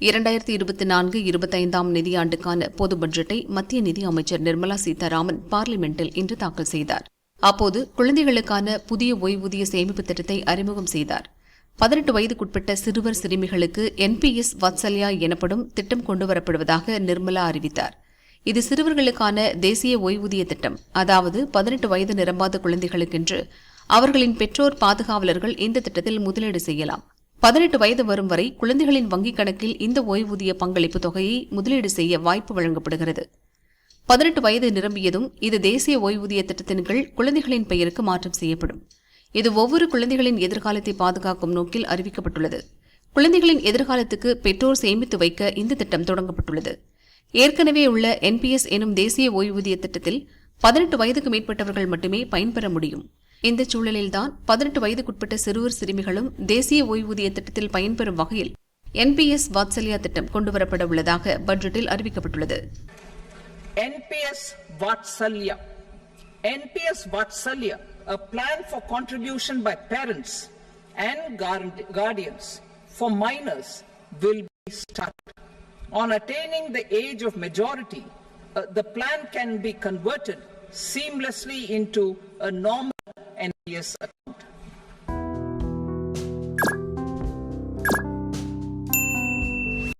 இரண்டாயிரத்தி இருபத்தி நான்கு இருபத்தைந்தாம் நிதியாண்டுக்கான பொது பட்ஜெட்டை மத்திய நிதி அமைச்சர் நிர்மலா சீதாராமன் பார்லிமெண்டில் இன்று தாக்கல் செய்தார். அப்போது குழந்தைகளுக்கான புதிய ஓய்வூதிய சேமிப்பு திட்டத்தை அறிமுகம் செய்தார். பதினெட்டு வயதுக்குட்பட்ட சிறுவர் சிறுமிகளுக்கு என்பிஎஸ் வத்சல்யா எனப்படும் திட்டம் கொண்டுவரப்படுவதாக நிர்மலா அறிவித்தார். இது சிறுவர்களுக்கான தேசிய ஓய்வூதிய திட்டம். அதாவது பதினெட்டு வயது நிரம்பாத குழந்தைகளுக்கென்று அவர்களின் பெற்றோர் பாதுகாவலர்கள் இந்த திட்டத்தில் முதலீடு செய்யலாம். பதினெட்டு வயது வரும் வரை குழந்தைகளின் வங்கிக் கணக்கில் இந்த ஓய்வூதிய பங்களிப்பு தொகையை முதலீடு செய்ய வாய்ப்பு வழங்கப்படுகிறது. பதினெட்டு வயது நிரம்பியதும் இது தேசிய ஓய்வூதிய திட்டத்தின் கீழ் குழந்தைகளின் பெயருக்கு மாற்றம் செய்யப்படும். இது ஒவ்வொரு குழந்தைகளின் எதிர்காலத்தை பாதுகாக்கும் நோக்கில் அறிவிக்கப்பட்டுள்ளது. குழந்தைகளின் எதிர்காலத்துக்கு பெற்றோர் சேமித்து வைக்க இந்த திட்டம் தொடங்கப்பட்டுள்ளது. ஏற்கனவே உள்ள என்பிஎஸ் எனும் தேசிய ஓய்வூதிய திட்டத்தில் பதினெட்டு வயதுக்கு மேற்பட்டவர்கள் மட்டுமே பயன்பெற முடியும். இந்த சூழலில்தான் பதினெட்டு வயதுக்குட்பட்ட சிறுவர் சிறுமிகளும் தேசிய ஓய்வூதிய திட்டத்தில் பயன்பெறும் வகையில் என்பிஎஸ் வாத்சல்யா திட்டம் கொண்டுவரப்பட உள்ளதாக பட்ஜெட்டில் அறிவிக்கப்பட்டுள்ளது NPS Vatsalya NPS Vatsalya a plan for contribution by parents and guardians for minors, will be started. On attaining the age of majority, uh, the plan can be converted seamlessly into a normal envious